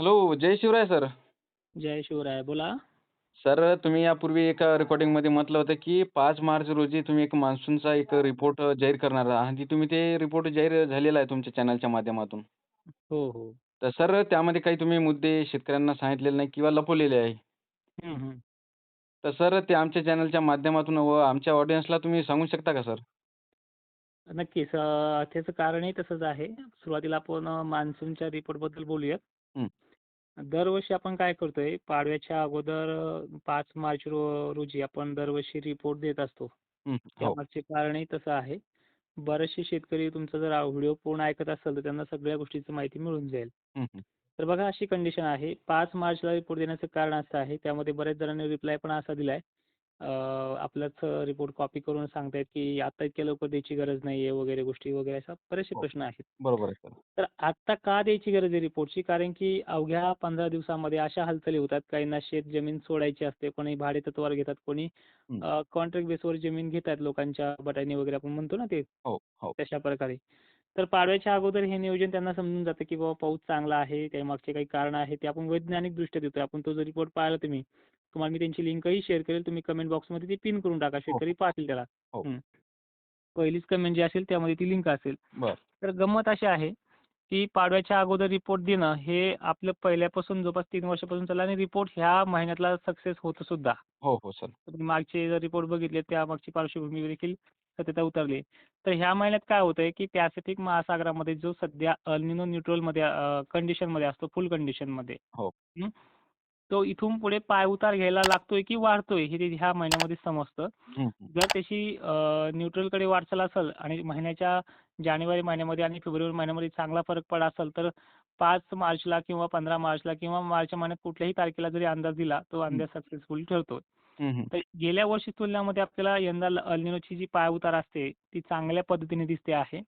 Hello जय Shivray sir जय शिवराय बोला. सर तुम्ही यापूर्वी एका रेकॉर्डिंगमध्ये म्हटलं होतं की पाच मार्च रोजी तुम्ही एक मान्सूनचा एक रिपोर्ट जाहीर करणार आहात. आणि तुम्ही ते रिपोर्ट जाहीर झालेला आहे तुमच्या चॅनलच्या माध्यमातून. हो हो. तर सर त्यामध्ये काही तुम्ही मुद्दे शेतकऱ्यांना सांगितलेले नाही किंवा लपवलेले आहे. हं, हं. तर सर ते आमच्या चॅनलच्या माध्यमातून व आमच्या ऑडियन्सला तुम्ही सांगू शकता का सर नक्कीच. त्याचं कारणही तसंच आहे. सुरुवातीला आपण मान्सूनच्या रिपोर्टबद्दल बोलूयात. दरवर्षी आपण काय करतोय पाडव्याच्या अगोदर पाच मार्च रो रोजी आपण दरवर्षी रिपोर्ट देत असतो. हं, हो. त्यामागचे कारणही तसं आहे. बरेचसे शेतकरी तुमचा जर व्हिडिओ पूर्ण ऐकत असेल तर त्यांना सगळ्या गोष्टीची माहिती मिळून जाईल. हं, हं. तर बघा अशी कंडिशन आहे. पाच मार्चला रिपोर्ट देण्याचं कारण असं आहे. त्यामध्ये बऱ्याच जणांनी रिप्लाय पण असा दिलाय. आपलाच रिपोर्ट कॉपी करून सांगतायत की आता इतक्या लवकर द्यायची गरज नाहीये वगैरे गोष्टी वगैरे अशा बरेचसे हो. प्रश्न आहेत. बरोबर आहे सर. तर आत्ता का द्यायची गरज आहे रिपोर्टची कारण की अवघ्या पंधरा दिवसामध्ये अशा हालचाली होतात. काहींना शेत जमीन सोडायची असते कोणी भाडे तत्वावर घेतात कोणी. कॉन्ट्रॅक्ट बेसवर जमीन घेतात लोकांच्या बटाणी वगैरे आपण म्हणतो ना ते. हो हो. तशा प्रकारे. तर पाडव्याच्या अगोदर हे नियोजन त्यांना समजून जातं की बाबा पाऊस चांगला आहे त्यामागचे काही कारण आहे ते आपण वैज्ञानिक दृष्ट्या देतोय. आपण तो जर रिपोर्ट पाहिला तुम्ही तुम्हाला मी त्यांची लिंकही शेअर करेल. तुम्ही कमेंट बॉक्समध्ये ती पिन करून टाका. शेतकरी पाहतील त्याला. हो. हं. पहिलीच कमेंट जी असेल त्यामध्ये ती लिंक असेल. बर. तर गंमत अशी आहे की पाडव्याच्या अगोदर रिपोर्ट देणं हे आपलं पहिल्यापासून जवळपास तीन वर्षापासून चाललं आणि रिपोर्ट ह्या महिन्यातला सक्सेस होतं सुद्धा. हो हो सर तुम्ही मागचे जर रिपोर्ट बघितले त्या मागची पार्श्वभूमी देखील सत्यता उतरली. तर ह्या महिन्यात काय होतंय की पॅसिफिक महासागरामध्ये जो सध्या अल्निनो न्यूट्रलमध्ये कंडिशनमध्ये असतो फुल कंडिशनमध्ये हो. हं? तो इथून पुढे पायउतार घ्यायला लागतोय की वाढतोय हे ह्या महिन्यामध्ये समजतं. जर त्याची न्यूट्रलकडे वाटचाल असेल आणि महिन्याच्या जानेवारी महिन्यामध्ये आणि फेब्रुवारी महिन्यामध्ये चांगला फरक पडला असेल तर पाच मार्चला किंवा पंधरा मार्चला किंवा मार्च महिन्यात कुठल्याही तारखेला जरी अंदाज दिला तो अंदाज सक्सेसफुल ठरतो. तर गेल्या वर्षी तुलनेमध्ये आपल्याला यंदा अल्निनोची जी पायउतार असते ती चांगल्या पद्धतीने दिसते आहे.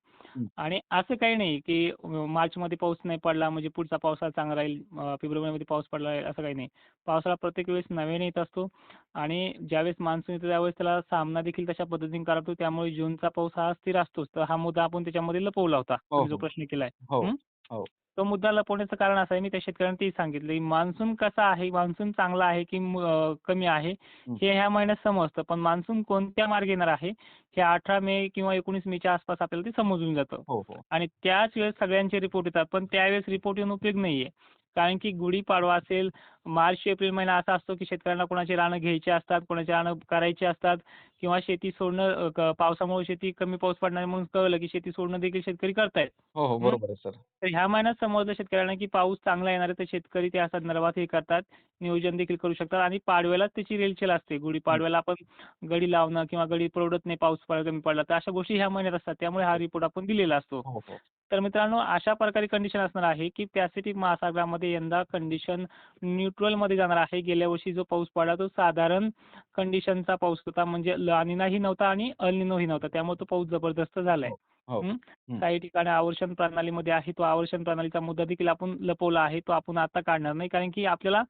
आणि असं काही नाही की अं, मार्चमध्ये पाऊस नाही पडला म्हणजे पुढचा पावसाळा चांगला राहील अं, फेब्रुवारीमध्ये पाऊस पडला असं काही नाही. पावसाळा प्रत्येक वेळेस नव्याने येत असतो आणि ज्यावेळेस मान्सून येतो त्यावेळेस त्याला सामना देखील तशा पद्धतीने करतो त्यामुळे जूनचा पाऊस हा स्थिर असतोच. तर हा मुद्दा आपण त्याच्यामध्ये लपवला होता हो, जो हो. प्रश्न केलाय? हो. तो मुद्दा लपवण्याचं कारण असं आहे. मी त्या शेतकऱ्यांना तेही सांगितलं मान्सून कसा आहे? मान्सून चांगला आहे की म- कमी आहे? हं. ह्या महिन्यात समजतं. पण मान्सून कोणत्या मार्गे येणार आहे? हे अठरा मे किंवा एकोणीस मेच्या आसपास आपल्याला ते समजून जातं. हो हो. आणि त्याच वेळेस सगळ्यांचे रिपोर्ट येतात. पण त्यावेळेस रिपोर्ट येऊन उपयोग नाहीये. कारण की गुढीपाडवा असेल मार्च एप्रिल महिना असा असतो की शेतकऱ्यांना कोणाची रानं घ्यायची असतात कोणाची रानं करायची असतात किंवा शेती सोडणं क- पावसामुळे शेती कमी पाऊस पडणार म्हणून कळलं की शेती सोडणं देखील शेतकरी करतायत. हो हो बरोबर आहे सर. तर ह्या महिन्यात समजलं शेतकऱ्यांना की पाऊस चांगला येणार आहे तर शेतकरी त्या संदर्भात हे करतात नियोजन देखील करू शकतात आणि पाडव्यालाच त्याची रेलचेल असते. गुढी पाडव्याला आपण गडी लावणं किंवा गडी परवडत नाही पाऊस पड- कमी पडला तर अशा गोष्टी ह्या महिन्यात असतात. त्यामुळे हा रिपोर्ट आपण दिलेला असतो. हो हो. तर मित्रांनो अशा प्रकारे कंडिशन असणार आहे की पॅसिफिक महासागरामध्ये यंदा कंडिशन न्यूट्रलमध्ये जाणार आहे. गेल्या वर्षी जो पाऊस पडला तो साधारण कंडिशनचा पाऊस होता. म्हणजे लानिनाही नव्हता आणि अल्निनोही नव्हता. त्यामुळे तो पाऊस जबरदस्त झालाय. हो हं? काही ठिकाणी आवर्षण प्रणालीमध्ये आहे. तो आवर्षण प्रणालीचा मुद्दा देखील आपण लपवला आहे. तो आपण आता काढणार नाही. कारण की आपल्याला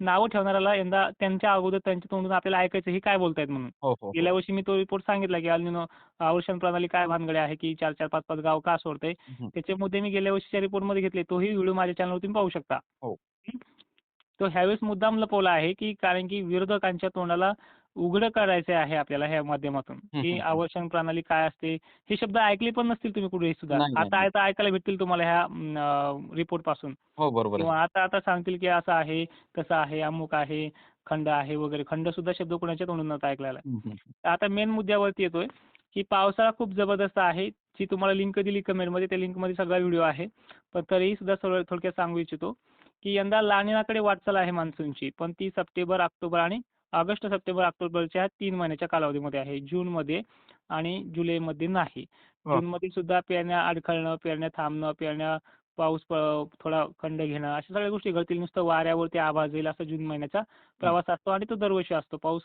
नावं ठेवणाऱ्याला यंदा त्यांच्या अगोदर त्यांच्या तोंडून आपल्याला ऐकायचं हे काय बोलतायत म्हणून. हो गेल्या वर्षी मी तो रिपोर्ट सांगितला की अल्निनो आवर्षण प्रणाली काय भानगडे आहे की चार चार पाच पाच गाव का सोडते. त्याचे मुद्दे मी गेल्या वर्षीच्या रिपोर्टमध्ये घेतले. तोही व्हिडिओ माझ्या चॅनलवर तुम्ही पाहू शकता? तो ह्यावेळेस मुद्दाम लपवला आहे की कारण की विरोधकांच्या तोंडाला उघडं करायचे आहे आपल्याला ह्या माध्यमातून. की. आवर्षण प्रणाली काय असते? हे शब्द ऐकले पण नसतील तुम्ही कुठेही सुद्धा. आता. आता ऐकायला भेटतील तुम्हाला ह्या रिपोर्टपासून हो बरोबर आता आता सांगतील की असं आहे तसं आहे अमुक आहे खंड आहे वगैरे. खंड सुद्धा शब्द कोणाच्या तोंडून नव्हता ऐकलेला. आता मेन मुद्द्यावरती येतोय की पावसाळा खूप जबरदस्त आहे. जी तुम्हाला लिंक दिली कमेंटमध्ये त्या लिंकमध्ये सगळा व्हिडिओ आहे. पण तरीही सुद्धा थोडक्यात सांगू इच्छितो की यंदा लानिनाकडे वाटचाल आहे मान्सूनची पण ती सप्टेंबर ऑक्टोबर आणि ऑगस्ट सप्टेंबर ऑक्टोबरच्या तीन महिन्याच्या कालावधीमध्ये आहे. जूनमध्ये आणि जुलैमध्ये नाही. हा. जूनमध्ये सुद्धा पेरण्या अडखळणं पेरण्या थांबणं पेरण्या पाऊस थोडा खंड घेणं अशा सगळ्या गोष्टी घडतील नुसतं वाऱ्यावरती आवाज येईल असा जून महिन्याचा प्रवास असतो आणि तो दरवर्षी असतो. पाऊस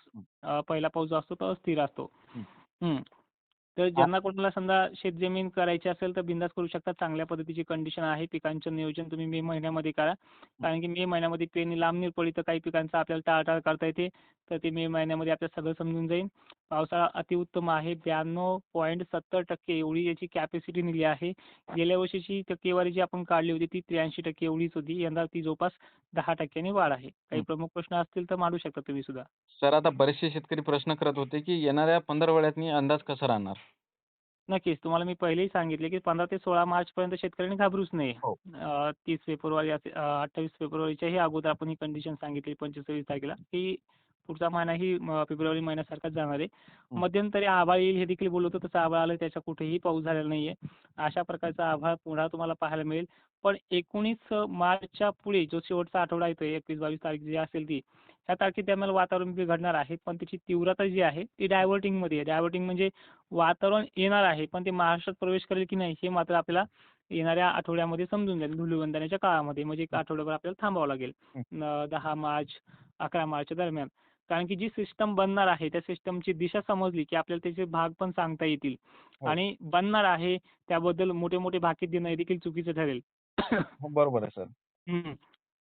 पहिला पाऊस जो असतो तो अस्थिर असतो. तर ज्यांना कोणाला समजा शेतजमीन करायची असेल तर बिनधास्त करू शकता. चांगल्या पद्धतीची कंडिशन आहे. पिकांचं नियोजन तुम्ही मे महिन्यामध्ये करा. कारण की मे महिन्यामध्ये पेरणी लांबणीवर पडली तर काही पिकांचं आपल्याला टाळाटाळ करता येते. तर ते मे महिन्यामध्ये आपल्याला सगळं समजून जाईल. पावसाळा अतिउत्तम आहे. 92.70% एवढी याची कॅपॅसिटी निघाली आहे. गेल्या वर्षीची टक्केवारी जी आपण काढली होती ती 83% एवढीच होती. यंदा ती जवळपास 10% नी वाढ आहे. काही. प्रमुख प्रश्न असतील तर मांडू शकता तुम्ही सुद्धा. सर आता बरेचसे शेतकरी प्रश्न करत होते, की येणाऱ्या पंधरवड्यातनी अंदाज कसा राहणार? नक्कीच. तुम्हाला मी पहिलेही सांगितले, की 15 ते 16 मार्चपर्यंत शेतकऱ्यांनी घाबरूच नये. हो. अ, 30 फेब्रुवारी असे अ, 28 फेब्रुवारीच्याही अगोदर आपण ही कंडिशन सांगितली 25-26 तारखेला, की पुढचा महिनाही म फेब्रुवारी महिन्यासारखाच जाणार आहे. हं. मध्यंतरी आभाळ येईल हे देखील बोललं होतं. तसं आभाळ आलं त्याच्या कुठेही पाऊस झालेला नाहीये. अशा प्रकारचा आभाळ पुन्हा तुम्हाला पाहायला मिळेल. पण 19 मार्चच्या पुढे जो शेवटचा आठवडा येतोय 21-22 तारीख जी असेल ती, ह्या तारखेदरम्यान वातावरण बिघडणार आहे. पण त्याची तीव्रता जी आहे ती डायव्हर्टिंगमध्ये आहे. डायव्हर्टिंग म्हणजे वातावरण येणार आहे, पण ते महाराष्ट्रात प्रवेश करेल की नाही हे मात्र आपल्याला येणाऱ्या आठवड्यामध्ये समजून जाईल. धुलिवंदनाच्या काळामध्ये म्हणजे एक आठवडाभर आपल्याला थांबावं लागेल. हं. 10 मार्च, 11 मार्चच्या दरम्यान. कारण की जी सिस्टम बनणार आहे त्या सिस्टमची दिशा समजली, की आपल्याला त्याचे भाग पण सांगता येतील. हो. आणि बनणार आहे त्याबद्दल मोठे-मोठे भाकीत देणं हे देखील चुकीचं ठरेल. बरोबर आहे सर.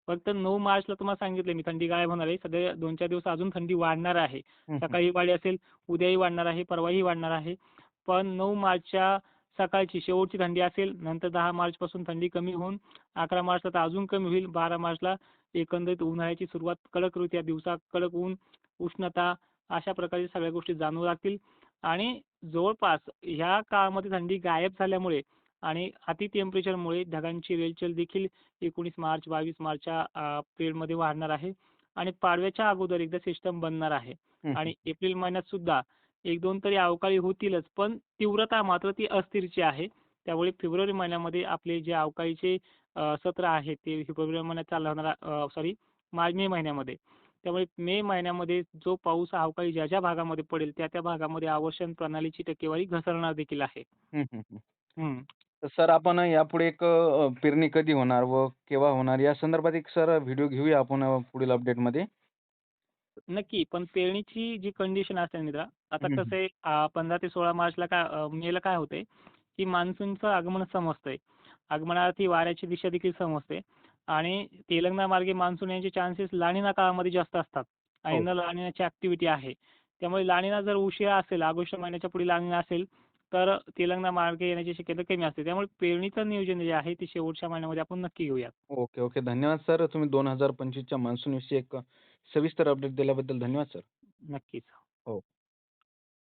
फक्त 9 मार्चला तुम्हाला सांगितलंय मी थंडी गायब होणार आहे. सध्या 2-4 दिवस अजून थंडी वाढणार आहे. सकाळी वाढली असेल, उद्याही वाढणार आहे, परवाही वाढणार आहे. पण 9 मार्चच्या सकाळची शेवटची थंडी असेल. नंतर 10 मार्चपासून थंडी कमी होऊन 11 मार्चला तर अजून कमी होईल. 12 मार्चला एकंदरीत उन्हाळ्याची सुरुवात कडक ऋतू दिवसा कडक ऊन, उष्णता अशा प्रकारच्या सगळ्या गोष्टी जाणवू लागतील. आणि जवळपास ह्या काळामध्ये थंडी गायब झाल्यामुळे आणि अति टेम्परेचरमुळे ढगांची रेलचेल देखील 19 मार्च, 22 मार्चच्या पिरियडमध्ये वाढणार आहे. आणि पाडव्याच्या अगोदर एकदा सिस्टम बनणार आहे. आणि एप्रिल महिन्यात सुद्धा 1-2 तरी अवकाळी होतीलच. पण तीव्रता मात्र ती अस्थिरची आहे. त्यामुळे फेब्रुवारी महिन्यामध्ये आपले जे अवकाळीचे सत्र आहेत ते फेब्रुवारी महिन्यात चालू होणार अ, सॉरी मार्च मे महिन्यामध्ये. त्यामुळे मे महिन्यामध्ये जो पाऊस अवकाळी ज्या-ज्या भागामध्ये पडेल त्या-त्या भागामध्ये आवर्षण प्रणालीची टक्केवारी घसरणार देखील आहे. तर सर आपण यापुढे एक अ, पेरणी कधी होणार व केव्हा होणार या संदर्भात एक सर व्हिडिओ घेऊया आपण अ, पुढील अपडेटमध्ये. नक्की. पण पेरणीची जी कंडिशन असेल मित्रा, आता हं, हं. कसं आहे अ, 15 ते 16 मार्चला काय अ, मेला काय होतंय, की मान्सूनचं आगमन समजतंय. आगमनार्थी वाऱ्याची दिशा देखील समजते. आणि तेलंगणा मार्गे मान्सून येण्याचे चान्सेस लानिना काळामध्ये जास्त असतात. आणि हो. यंदा लानिनाची ॲक्टिव्हिटी आहे. त्यामुळे लानिना जर उशिरा असेल, ऑगस्ट महिन्याच्या पुढे लानिना असेल, तर तेलंगणा मार्गे येण्याची शक्यता कमी असते. त्यामुळे पेरणीचं नियोजन जे आहे ते शेवटच्या महिन्यामध्ये आपण नक्की घेऊयात. Okay, okay. धन्यवाद सर. तुम्ही 2025च्या मान्सूनविषयी एक सविस्तर अपडेट दिल्याबद्दल धन्यवाद सर. नक्कीच. हो.